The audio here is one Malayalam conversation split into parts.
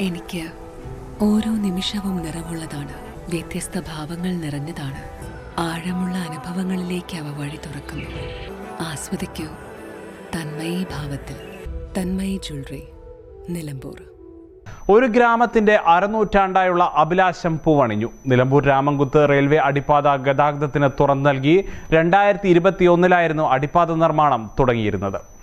എനിക്ക് ഓരോ നിമിഷവും നിറവുള്ളതാണ്. വ്യത്യസ്ത ഭാവങ്ങൾ നിറഞ്ഞതാണ്. ആഴമുള്ള അനുഭവങ്ങളിലേക്ക് അവ വഴി തുറക്കുന്നു. ആസ്വദിക്കൂ. തന്മയി ഭാവത്തിൽ. തന്മയി ജ്വല്ലറി. നിലമ്പൂർ. ഒരു ഗ്രാമത്തിന്റെ അരനൂറ്റാണ്ടായുള്ള അഭിലാഷം പൂവണിഞ്ഞു. നിലമ്പൂർ രാമൻകുത്ത് റെയിൽവേ അടിപ്പാത ഗതാഗതത്തിന് തുറന്നു നൽകി രണ്ടായിരത്തി ഇരുപത്തിയൊന്നിലായിരുന്നു അടിപ്പാത നിർമ്മാണം തുടങ്ങിയിരുന്നത്.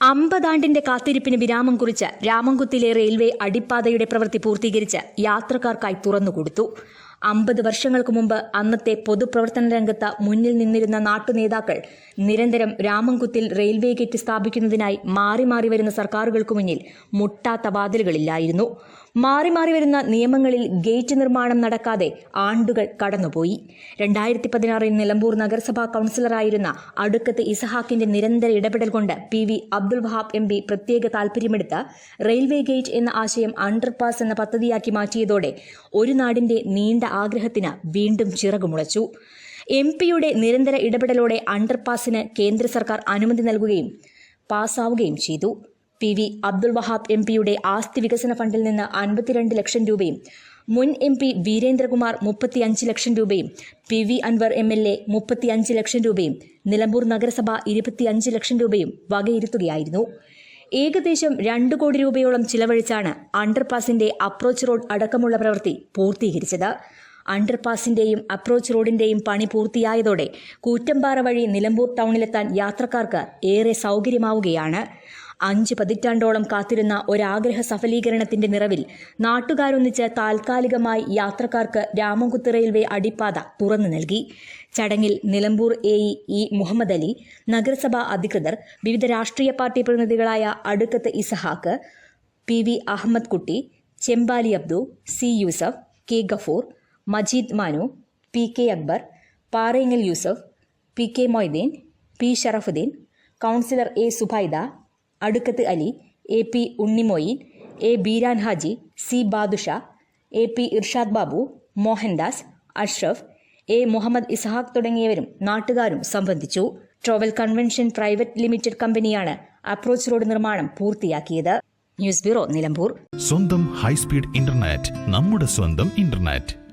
അമ്പതാണ്ടിന്റെ കാത്തിരിപ്പിന് വിരാമം കുറിച്ച് രാമൻകുത്തിലെ റെയിൽവേ അടിപ്പാതയുടെ പ്രവൃത്തി പൂർത്തീകരിച്ച് യാത്രക്കാർക്കായി തുറന്നുകൊടുത്തു. അമ്പത് വർഷങ്ങൾക്ക് മുമ്പ് അന്നത്തെ പൊതുപ്രവർത്തന രംഗത്ത് മുന്നിൽ നിന്നിരുന്ന നാട്ടുനേതാക്കൾ നിരന്തരം രാമൻകുത്തിൽ റെയിൽവേ ഗേറ്റ് സ്ഥാപിക്കുന്നതിനായി മാറി മാറി വരുന്ന സർക്കാരുകൾക്ക് മുന്നിൽ മുട്ടാത്ത വാതിലുകളില്ലായിരുന്നു. മാറി മാറി വരുന്ന നിയമങ്ങളിൽ ഗേറ്റ് നിർമ്മാണം നടക്കാതെ ആണ്ടുകൾ കടന്നുപോയി. രണ്ടായിരത്തി പതിനാറിൽ നിലമ്പൂർ നഗരസഭാ കൌൺസിലറായിരുന്ന അടുക്കത്ത് ഇസഹാക്കിന്റെ നിരന്തര ഇടപെടൽ കൊണ്ട് P V Abdul Wahab M P പ്രത്യേക താൽപര്യമെടുത്ത് റെയിൽവേ ഗേറ്റ് എന്ന ആശയം അണ്ടർപാസ് എന്ന പദ്ധതിയാക്കി മാറ്റിയതോടെ ഒരു നാടിന്റെ നീണ്ട ആഗ്രഹത്തിന് വീണ്ടും ചിറകുമുളച്ചു. എം പിയുടെ നിരന്തര ഇടപെടലോടെ അണ്ടർപാസിന് കേന്ദ്ര സർക്കാർ അനുമതി നൽകുകയും പാസ്സാവുകയും ചെയ്തു. P V Abdul Wahab M പിയുടെ ആസ്തി വികസന ഫണ്ടിൽ നിന്ന് അൻപത്തിരണ്ട് ലക്ഷം രൂപയും മുൻ എം പി വീരേന്ദ്രകുമാർ മുപ്പത്തിയഞ്ച് ലക്ഷം രൂപയും P V Anwar M L A മുപ്പത്തിയഞ്ച് ലക്ഷം രൂപയും നിലമ്പൂർ നഗരസഭ ഇരുപത്തിയഞ്ച് ലക്ഷം രൂപയും വകയിരുത്തുകയായിരുന്നു. ഏകദേശം രണ്ട് കോടി രൂപയോളം ചിലവഴിച്ചാണ് അണ്ടർപാസിന്റെ അപ്രോച്ച് റോഡ് അടക്കമുള്ള പ്രവൃത്തി പൂർത്തീകരിച്ചത്. അണ്ടർപാസിന്റെയും അപ്രോച്ച് റോഡിന്റെയും പണി പൂർത്തിയായതോടെ കൂറ്റമ്പാറ വഴി നിലമ്പൂർ ടൗണിലെത്താൻ യാത്രക്കാർക്ക് ഏറെ സൗകര്യമാവുകയാണ്. അഞ്ച് പതിറ്റാണ്ടോളം കാത്തിരുന്ന ഒരാഗ്രഹ സഫലീകരണത്തിന്റെ നിറവിൽ നാട്ടുകാരൊന്നിച്ച് താൽക്കാലികമായി യാത്രക്കാർക്ക് രാമൻകുത്ത് റെയിൽവേ അടിപ്പാത തുറന്നു നൽകി. ചടങ്ങിൽ നിലമ്പൂർ എ ഇ മുഹമ്മദ് അലി നഗരസഭാ അധികൃതർ വിവിധ രാഷ്ട്രീയ party പ്രതിനിധികളായ Adukkath Ishaq P V Ahammed Kutty Chembali Abdu C Yusuf K Gafoor Majeed Manu P K Akbar Parengal Yusuf P K Moideen P Sharafudheen councillor A Zubaida Adukkath Ali A P Unnimoin A Beeran Haji C Badusha A P Irshad Babu Mohandas Ashraf A Muhammad Ishaq തുടങ്ങിയവരും നാട്ടുകാരും സംബന്ധിച്ചു. ട്രോവൽ കൺവെൻഷൻ പ്രൈവറ്റ് ലിമിറ്റഡ് കമ്പനിയാണ് അപ്രോച്ച് റോഡ് നിർമ്മാണം പൂർത്തിയാക്കിയത്. News bureau Nilambur. സ്വന്തം ഹൈസ്പീഡ് ഇന്റർനെറ്റ് നമ്മുടെ സ്വന്തം ഇന്റർനെറ്റ്.